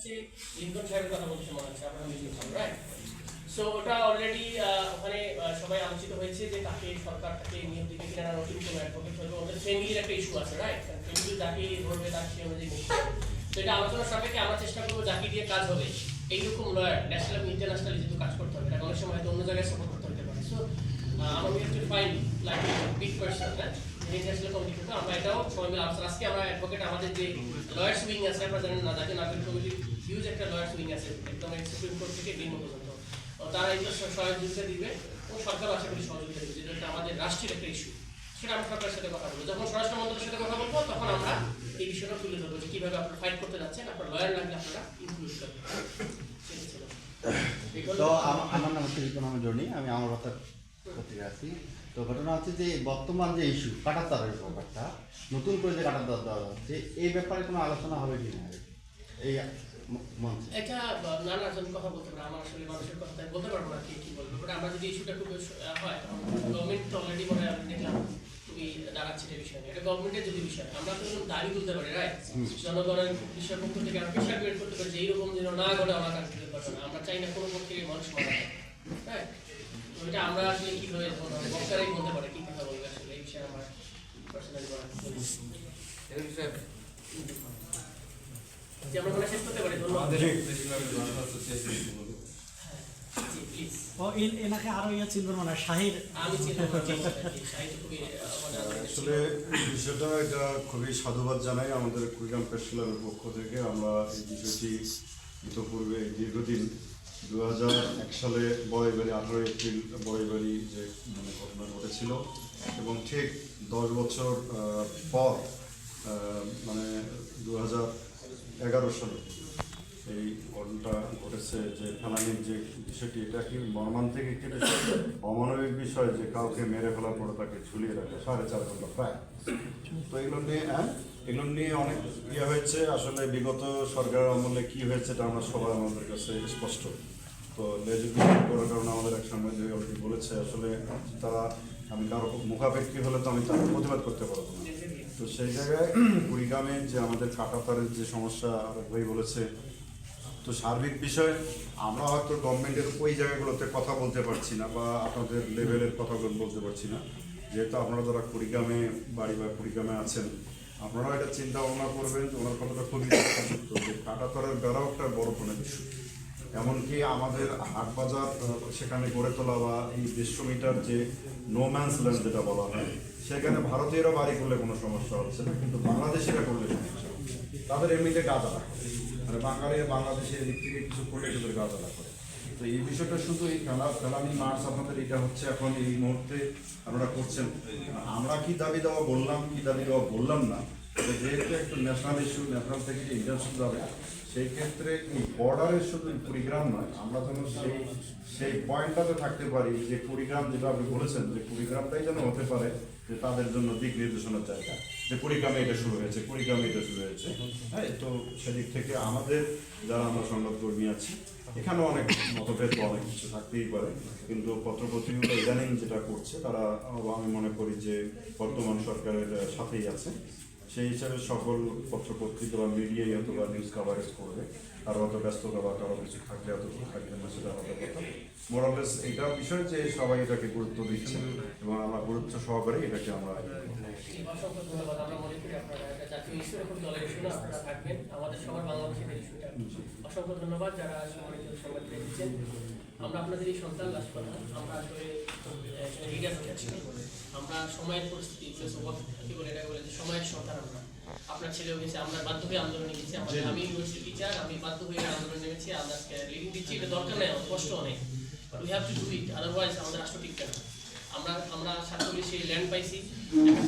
হচ্ছে লিঙ্কন সাহেবের কথা মনে হচ্ছে, আপনার রাইট সো ওটা অলরেডি ওখানে সবাই আলোচিত হয়েছে যে তাকে সরকার তাকে নিয়োগ দিবে কিনা না নতুন কোনো অ্যাডভোকেট হবে। ওদের ফ্যামিলির একটা ইস্যু আছে রাইট ফ্যামিলি যাকে ধরবে, তার সে অনুযায়ী তো এটা আলোচনার সাপেক্ষে আমরা চেষ্টা করব যাকে দিয়ে কাজ হবে। এইরকম লয়ার ন্যাশনাল ইন্টারন্যাশনাল যেহেতু কাজ করতে হবে অনেক সময় হয়তো অন্য জায়গায় সাপোর্ট করতে হতে পারে। সো আমরা উই লাইক বিগ পার্সন হ্যাঁ ইন্টারন্যাশনাল কমিটি তো আমরা এটাও সবাই মিলে আজকে আমরা অ্যাডভোকেট আমাদের যে লয়ার্স উইং আছে আপনারা জানেন না জাতীয় নাগরিক কমিটির হিউজ একটা লয়ার্স উইং আছে, একদম সুপ্রিম কোর্ট থেকে ডিম পর্যন্ত। তারা এই সহযোগিতা দিবে, ও সরকার আশা করি সহযোগিতা দিবে, যেটা আমাদের রাষ্ট্রের একটা ইস্যু সেটা আমরা সরকারের সাথে কথা বলব। যখন স্বরাষ্ট্র মন্ত্রকের সাথে কথা বলব, তখন আমরা এই বিষয়টা তুলে ধরবো যে কীভাবে আপনারা ফাইট করতে যাচ্ছেন, আপনার লয়ার লাগলে আপনারা ইনক্লুড করবেন। তো আমার নাম হচ্ছে জনি, আমি আমার পত্রিকা আছি। তো ঘটনা হচ্ছে যে বর্তমান যে ইস্যু কাটাতারের ব্যাপারটা নতুন করে যে কাটাতার দেওয়া হচ্ছে এই ব্যাপারে কোনো আলোচনা হবে কি না? এই মঞ্চে। এটা বা- নানা জন কথা বলতে পারে আমার আসলে মানুষের কথা বলতে পারব না কে কি বলব। বাট আমরা যদি ইস্যুটা খুব হয় গভর্নমেন্ট অলরেডি মনে হয় আমি দেখলাম তুমি দাঁড়াচ্ছে এটা বিষয় এটা গভর্নমেন্টের যদি বিষয় আমরা তো দাবি তুলতে পারি রাইট জনগণের বিষয় পক্ষ থেকে আমরা প্রেশার ক্রিয়েট করতে পারি যে এইরকম যেন না ঘটে আমার কাছে আমরা চাই না কোনো পক্ষে মানুষ মারা তো এটা আমরা আসলে কীভাবে বক্তারাই বলতে পারে কি কথা বলবে আসলে এই বিষয়ে আমার পার্সোনালি যে আমরা শেষ করতে পারি ধন্যবাদ ও এনাকে আরও ইয়ে চিনবেন মানে শাহির আসলে বিষয়টা এটা খুবই সাধুবাদ জানাই আমাদের কুড়িগ্রাম প্রেস ক্লাবের পক্ষ থেকে আমরা এই বিষয়টি ইতোপূর্বে দীর্ঘদিন দু হাজার এক সালে বড়াইবাড়ি আঠারো এপ্রিল বড়াইবাড়ি যে মানে ঘটনা ঘটেছিল এবং ঠিক দশ বছর পর মানে দু হাজার এগারো সালে এই ঘটনাটা ঘটেছে যে ফেলানির যে বিষয়টি, এটা কি মর্মান্তিক একটি অমানবিক বিষয় যে কাউকে মেরে ফেলার পরে তাকে ঝুলিয়ে রাখে, সাড়ে চার ঘণ্টা প্রায়। তো এগুলো নিয়ে হ্যাঁ এগুলো নিয়ে অনেক ইয়ে হয়েছে। আসলে বিগত সরকারের আমলে কি হয়েছে এটা আমরা সবাই আমাদের কাছে স্পষ্ট। তো লেজিসলেশন করার কারণে আমাদের এক সাংবাদিক অলরেডি বলেছে, আসলে তারা, আমি কারও মুখাপেক্ষী হলে তো আমি তার প্রতিবাদ করতে পারব না। তো সেই জায়গায় কুড়িগ্রামে যে আমাদের কাটাতারের যে সমস্যা ভাই বলেছে, তো সার্বিক বিষয়, আমরা হয়তো গভর্নমেন্টের ওই জায়গাগুলোতে কথা বলতে পারছি না বা আপনাদের লেভেলের কথা বলতে পারছি না। যেহেতু আপনারা যারা কুড়িগ্রামে, বাড়ি বা কুড়িগ্রামে আছেন, আপনারা এটা চিন্তা ভাবনা করবেন ওনার কথাটা খুবই যুক্ত যে বেড়াও একটা বড় কোনো ইস্যু এমনকি আমাদের হাট বাজার সেখানে গড়ে তোলা বা এই দেড়শো মিটার যে নো ম্যান্স ল্যান্ড যেটা বলা হয়, সেখানে ভারতীয়রা বাড়ি করলে কোনো সমস্যা হচ্ছে না, কিন্তু বাংলাদেশিরা করলে সমস্যা। তাদের এমনিতে করে মানে বাঙালি বাংলাদেশে এদিক থেকে কিছু করলে তাদের আলা করে তো এই বিষয়টা শুধু এই খেলা ফেলানি মার্চ আপনাদের এটা হচ্ছে এখন এই মুহূর্তে আপনারা করছেন। আমরা কি দাবি দেওয়া বললাম, কি দাবি দেওয়া বললাম না যেহেতু একটা ন্যাশনাল ইস্যু ন্যাশনাল থেকে যে ইন্টারন্যাশনাল যাবে সেই ক্ষেত্রে এই বর্ডারের শুধু কুড়িগ্রাম নয়। আমরা যেন সেই সেই পয়েন্টটাতে থাকতে পারি যে কুড়িগ্রাম যেটা আপনি বলেছেন, যে কুড়িগ্রামটাই যেন হতে পারে, যে তাদের জন্য দিক নির্দেশনার জায়গা, যে কুড়িগ্রামে এটা শুরু হয়েছে, কুড়িগ্রামে এটা শুরু হয়েছে। হ্যাঁ তো সেদিক থেকে আমাদের যারা আমরা সংবাদকর্মী আছি, এখানেও অনেক মতভেদ অনেক কিছু থাকতেই পারে, কিন্তু পত্রপত্রিকা ইদানিং যেটা করছে, তারা, আমি মনে করি যে বর্তমান সরকারের সাথেই আছে। সেই হিসাবে সকল পত্রপত্রিকা বা মিডিয়াই অথবা নিউজ কাভারেজ করবে আর অত ব্যস্ততা বা কারও কিছু থাকলে অত থাকবে না, সেটা আমাদের কথা। মোরালেস এটা বিষয় যে সবাই এটাকে গুরুত্ব দিচ্ছে। এবং আমরা গুরুত্ব সহকারে এটাকে আমরা মনে সময়ের সন্তান আমরা আপনার ছেলেও গেছে আমরা বাধ্য হয়ে আন্দোলনে গেছি আমি ইউনিভার্সিটি টিচার আমি বাধ্য হয়ে আন্দোলনে আমরা লিডিং দিচ্ছি এটা দরকার নেই কষ্ট অনেক আমাদের রাষ্ট্র টিকবে না আমরা আমরা সাতচল্লিশে ল্যান্ড পাইছি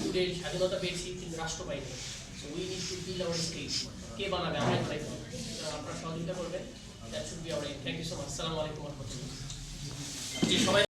টুডে স্বাধীনতা পেয়েছি, কিন্তু রাষ্ট্র পাইনি। We need to build our state কে বানাবে? আমরা ট্রাই হবে আপনারা সহযোগিতা করবেন। That should be our thank you so much আসসালামু আলাইকুম রহমতুল্লাহ। সবাই